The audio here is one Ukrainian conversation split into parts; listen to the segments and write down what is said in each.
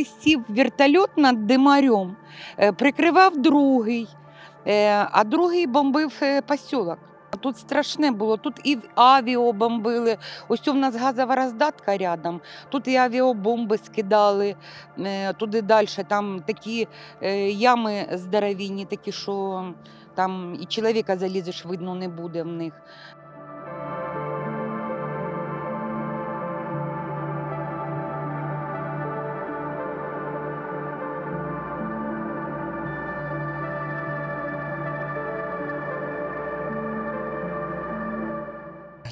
перший сів вертольот над димарем, е, прикривав другий, е, а другий бомбив е, посілок. Тут страшне було, тут і авіо бомбили. Ось у нас газова роздатка рядом. Тут і авіабомби скидали туди далі. Там такі ями здоровінні, такі, що там і чоловіка залізеш, видно, не буде в них.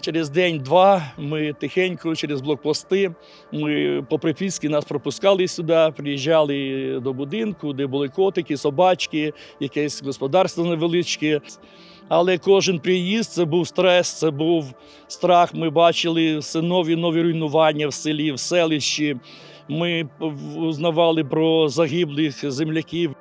Через день-два ми тихенько через блокпости. Ми по приписки нас пропускали сюди, приїжджали до будинку, де були котики, собачки, якесь господарство невеличке. Але кожен приїзд це був стрес, це був страх. Ми бачили все нові нові руйнування в селі, в селищі. Ми узнавали про загиблих земляків.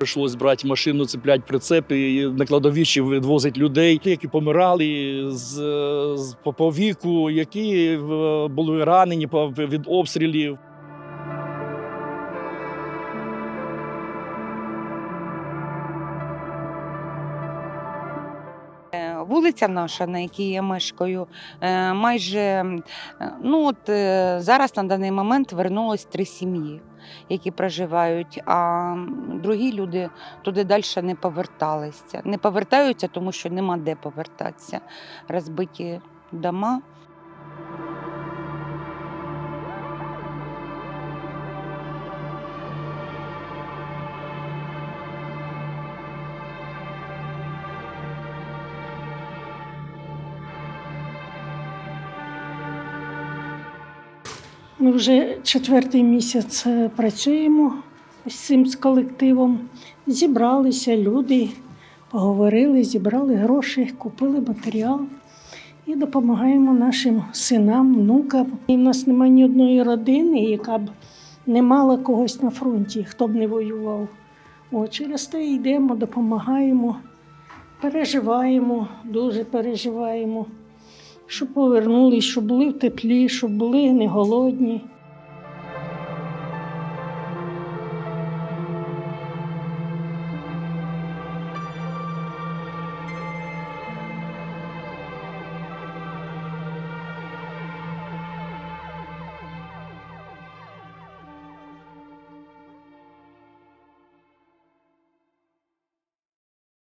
Прийшлось брати машину, цепляти прицепи на кладовищі відвозити людей, які помирали з, з по, віку, які е, були ранені від обстрілів. Вулиця наша, на якій я мешкаю, е, майже е, ну от е, зараз на даний момент вернулось три сім'ї, які проживають, а другі люди туди далі не поверталися. Не повертаються, тому що нема де повертатися. Розбиті дома. Ми вже четвертий місяць е, працюємо з цим колективом. Зібралися люди, поговорили, зібрали гроші, купили матеріал і допомагаємо нашим синам, внукам. І в нас немає ні одної родини, яка б не мала когось на фронті, хто б не воював. О, через те йдемо, допомагаємо, переживаємо, дуже переживаємо щоб повернулись, щоб були в теплі, щоб були не голодні.